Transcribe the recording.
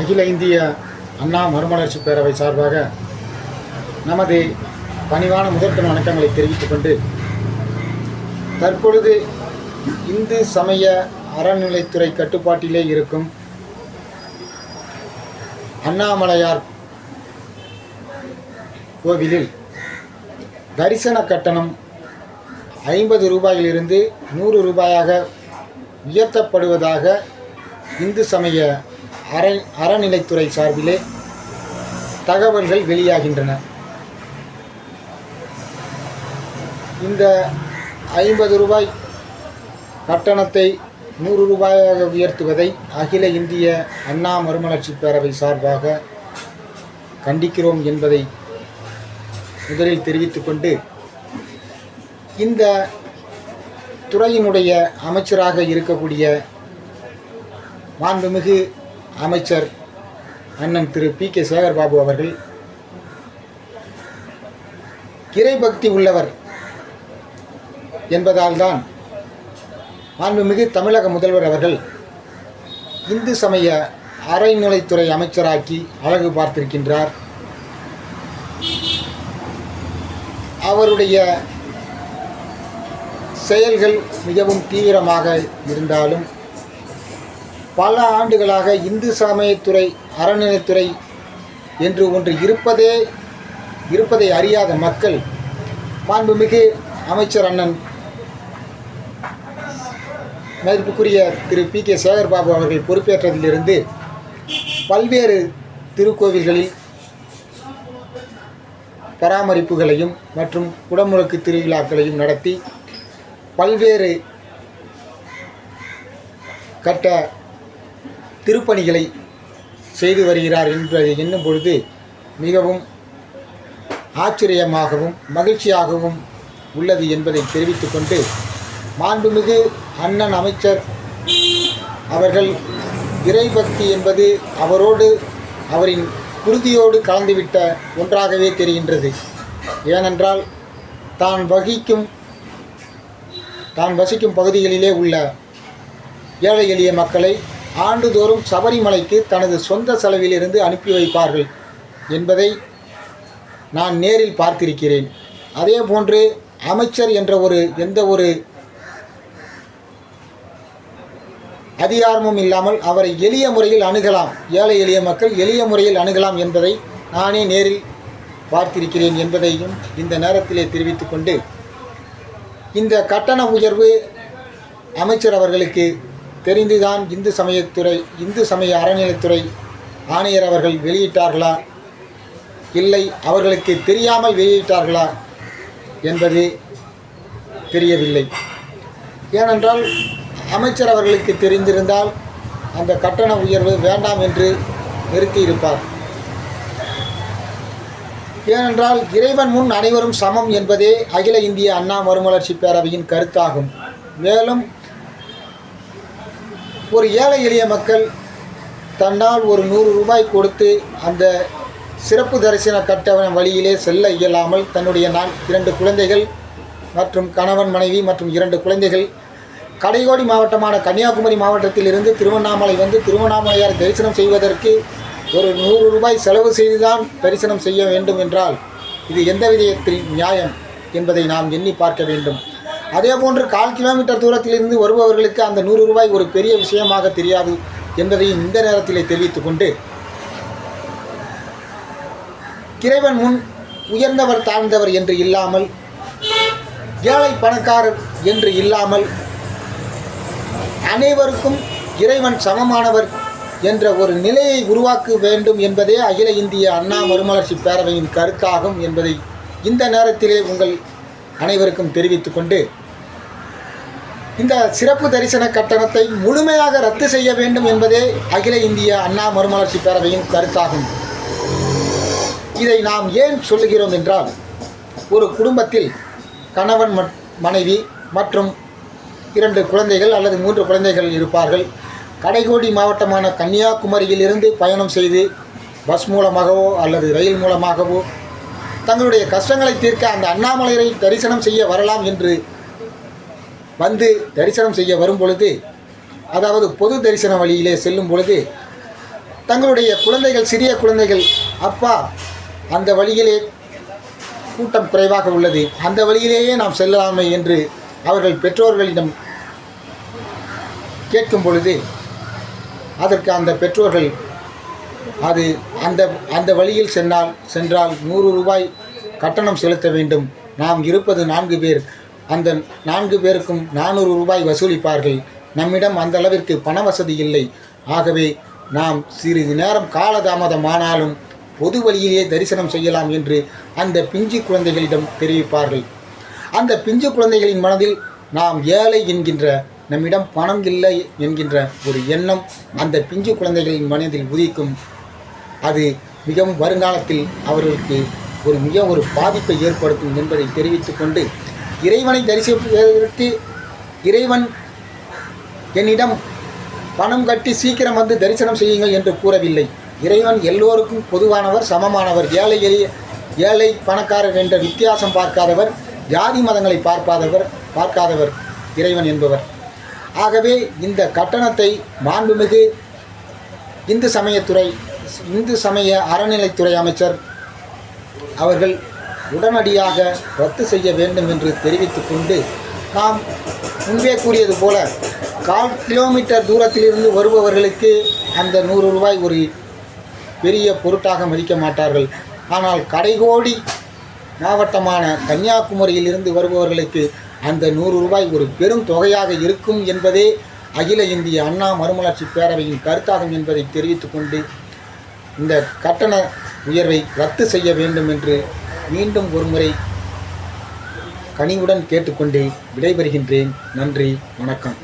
அகில இந்திய அண்ணா மறுமலர்ச்சி பேரவை சார்பாக நமது பணிவான முதற்கண் வணக்கங்களை தெரிவித்துக் கொண்டு தற்பொழுது இந்து சமய அறநிலைத்துறை கட்டுப்பாட்டிலே இருக்கும் அண்ணாமலையார் கோவிலில் தரிசன கட்டணம் ஐம்பது ரூபாயிலிருந்து நூறு ரூபாயாக உயர்த்தப்படுவதாக இந்து சமய அற அறநிலைத்துறை சார்பிலே தகவல்கள் வெளியாகின்றன. இந்த ஐம்பது ரூபாய் கட்டணத்தை நூறு ரூபாயாக உயர்த்துவதை அகில இந்திய அண்ணா மறுமலர்ச்சி பேரவை சார்பாக கண்டிக்கிறோம் என்பதை முதலில் தெரிவித்துக்கொண்டு இந்த துறையினுடைய அமைச்சராக இருக்கக்கூடிய மாண்புமிகு அமைச்சர் அண்ணன் திரு பி கே சேகர்பாபு அவர்கள் இறைபக்தி உள்ளவர் என்பதால்தான் மாண்புமிகு தமிழக முதல்வர் அவர்கள் இந்து சமய அறநிலைத்துறை அமைச்சராக்கி அழகு பார்த்திருக்கின்றார். அவருடைய செயல்கள் மிகவும் தீவிரமாக இருந்தாலும் பல ஆண்டுகளாக இந்து சமயத்துறை அறநிலைத்துறை என்று ஒன்று இருப்பதே இருப்பதை அறியாத மக்கள் மாண்புமிகு அமைச்சர் அண்ணன் மதிப்புக்குரிய திரு பி கே சேகர்பாபு அவர்கள் பொறுப்பேற்றதிலிருந்து பல்வேறு திருக்கோவில்களில் பராமரிப்புகளையும் மற்றும் குடமுழக்கு திருவிழாக்களையும் நடத்தி பல்வேறு கட்ட திருப்பணிகளை செய்து வருகிறார் என்பதை எண்ணும் பொழுது மிகவும் ஆச்சரியமாகவும் மகிழ்ச்சியாகவும் உள்ளது என்பதை தெரிவித்துக்கொண்டு மாண்புமிகு அண்ணன் அமைச்சர் அவர்கள் இறைபக்தி என்பது அவரோடு அவரின் குருதியோடு கலந்துவிட்ட ஒன்றாகவே தெரிகின்றது. ஏனென்றால் தான் வகிக்கும் தான் வசிக்கும் பகுதிகளிலே உள்ள ஏழை எளிய மக்களை ஆண்டுதோறும் சபரிமலைக்கு தனது சொந்த செலவிலிருந்து அனுப்பி வைப்பார்கள் என்பதை நான் நேரில் பார்த்திருக்கிறேன். அதே போன்று அமைச்சர் என்ற ஒரு எந்த ஒரு அதிகாரமும் இல்லாமல் அவரை எளிய முறையில் அணுகலாம். ஏழை எளிய மக்கள் எளிய முறையில் அணுகலாம் என்பதை நானே நேரில் பார்த்திருக்கிறேன் என்பதையும் இந்த நேரத்திலே தெரிவித்துக்கொண்டு இந்த கட்டண உயர்வு அமைச்சர் அவர்களுக்கு தெரிந்துதான் இந்து சமயத்துறை இந்து சமய அறநிலைத்துறை ஆணையர் அவர்கள் வெளியிட்டார்களா? இல்லை அவர்களுக்கு தெரியாமல் வெளியிட்டார்களா? என்பது தெரியவில்லை. ஏனென்றால் அமைச்சர் அவர்களுக்கு தெரிந்திருந்தால் அந்த கட்டண உயர்வு வேண்டாம் என்று நிறுத்தியிருப்பார். ஏனென்றால் இறைவன் முன் அனைவரும் சமம் என்பதே அகில இந்திய அண்ணா மறுமலர்ச்சி பேரவையின் கருத்தாகும். மேலும் ஒரு ஏழை எளிய மக்கள் தன்னால் ஒரு நூறு ரூபாய் கொடுத்து அந்த சிறப்பு தரிசன கட்டண வழியிலே செல்ல இயலாமல் தன்னுடைய நான் இரண்டு குழந்தைகள் மற்றும் கணவன் மனைவி மற்றும் இரண்டு குழந்தைகள் கடைகோடி மாவட்டமான கன்னியாகுமரி மாவட்டத்திலிருந்து திருவண்ணாமலை வந்து திருவண்ணாமலையார் தரிசனம் செய்வதற்கு ஒரு நூறு ரூபாய் செலவு செய்துதான் தரிசனம் செய்ய வேண்டும் என்றால் இது எந்த விதத்தில் நியாயம் என்பதை நாம் எண்ணி பார்க்க வேண்டும். அதே போன்று கால் கிலோமீட்டர் தூரத்திலிருந்து வருபவர்களுக்கு அந்த நூறு ரூபாய் ஒரு பெரிய விஷயமாக தெரியாது என்பதையும் இந்த நேரத்திலே தெரிவித்துக்கொண்டு இறைவன் முன் உயர்ந்தவர் தாழ்ந்தவர் என்று இல்லாமல் ஏழை பணக்காரர் என்று இல்லாமல் அனைவருக்கும் இறைவன் சமமானவர் என்ற ஒரு நிலையை உருவாக்க வேண்டும் என்பதே அகில இந்திய அண்ணா மறுமலர்ச்சி பேரவையின் கருத்தாகும் என்பதை இந்த நேரத்திலே உங்கள் அனைவருக்கும் தெரிவித்துக்கொண்டு இந்த சிறப்பு தரிசன கட்டணத்தை முழுமையாக ரத்து செய்ய வேண்டும் என்பதே அகில இந்திய அண்ணா மறுமலர்ச்சி பேரவையின் கருத்தாகும். இதை நாம் ஏன் சொல்லுகிறோம் என்றால் ஒரு குடும்பத்தில் கணவன் மட்- மனைவி மற்றும் இரண்டு குழந்தைகள் அல்லது மூன்று குழந்தைகள் இருப்பார்கள். கடைகோடி மாவட்டமான கன்னியாகுமரியிலிருந்து பயணம் செய்து பஸ் மூலமாகவோ அல்லது ரயில் மூலமாகவோ தங்களுடைய கஷ்டங்களை தீர்க்க அந்த அண்ணாமலையை தரிசனம் செய்ய வரலாம் என்று வந்து தரிசனம் செய்ய வரும் பொழுது அதாவது பொது தரிசன வழியிலே செல்லும் பொழுது தங்களுடைய குழந்தைகள் சிறிய குழந்தைகள் அப்பா அந்த வழியிலே கூட்டம் குறைவாக உள்ளது. அந்த வழியிலேயே நாம் செல்லலாமே என்று அவர்கள் பெற்றோர்களிடம் கேட்கும் பொழுது அதற்கு அந்த பெற்றோர்கள் அது அந்த அந்த வழியில் சென்றால் சென்றால் நூறு ரூபாய் கட்டணம் செலுத்த வேண்டும். நாம் இருப்பது நான்கு பேர். அந்த நான்கு பேருக்கும் நானூறு ரூபாய் வசூலிப்பார்கள். நம்மிடம் அந்த அளவிற்கு பண வசதி இல்லை. ஆகவே நாம் சிறிது நேரம் காலதாமதமானாலும் பொது வழியிலே தரிசனம் செய்யலாம் என்று அந்த பிஞ்சு குழந்தைகளிடம் தெரிவிப்பார்கள். அந்த பிஞ்சு குழந்தைகளின் மனதில் நாம் ஏழை என்கின்ற நம்மிடம் பணம் இல்லை என்கின்ற ஒரு எண்ணம் அந்த பிஞ்சு குழந்தைகளின் மனதில் உதிக்கும். அது மிகவும் வருங்காலத்தில் அவர்களுக்கு ஒரு மிக ஒரு பாதிப்பை ஏற்படுத்தும் என்பதை தெரிவித்துக்கொண்டு இறைவனை தரிசிப்பதற்கு இறைவன் என்னிடம் பணம் கட்டி சீக்கிரம் வந்து தரிசனம் செய்யுங்கள் என்று கூறவில்லை. இறைவன் எல்லோருக்கும் பொதுவானவர் சமமானவர். ஏழை எளிய ஏழை பணக்காரர் என்ற வித்தியாசம் பார்க்காதவர் ஜாதி மதங்களை பார்ப்பாதவர் பார்க்காதவர் இறைவன் என்பவர். ஆகவே இந்த கட்டணத்தை மாண்புமிகு இந்து சமயத்துறை இந்து சமய அறநிலைத்துறை அமைச்சர் அவர்கள் உடனடியாக ரத்து செய்ய வேண்டும் என்று தெரிவித்து கொண்டு நாம் முன்பே கூறியது போல கால் கிலோமீட்டர் தூரத்திலிருந்து வருபவர்களுக்கு அந்த நூறு ரூபாய் ஒரு பெரிய பொருட்டாக மதிக்க மாட்டார்கள். ஆனால் கடைகோடி மாவட்டமான கன்னியாகுமரியிலிருந்து வருபவர்களுக்கு அந்த நூறு ரூபாய் ஒரு பெரும் தொகையாக இருக்கும் என்பதே அகில இந்திய அண்ணா மறுமலர்ச்சி பேரவையின் கருத்தாகும் என்பதை தெரிவித்துக்கொண்டு இந்த கட்டண உயர்வை ரத்து செய்ய வேண்டும் என்று மீண்டும் ஒருமுறை கனிவுடன் கேட்டுக்கொண்டு விடைபெறுகின்றேன். நன்றி வணக்கம்.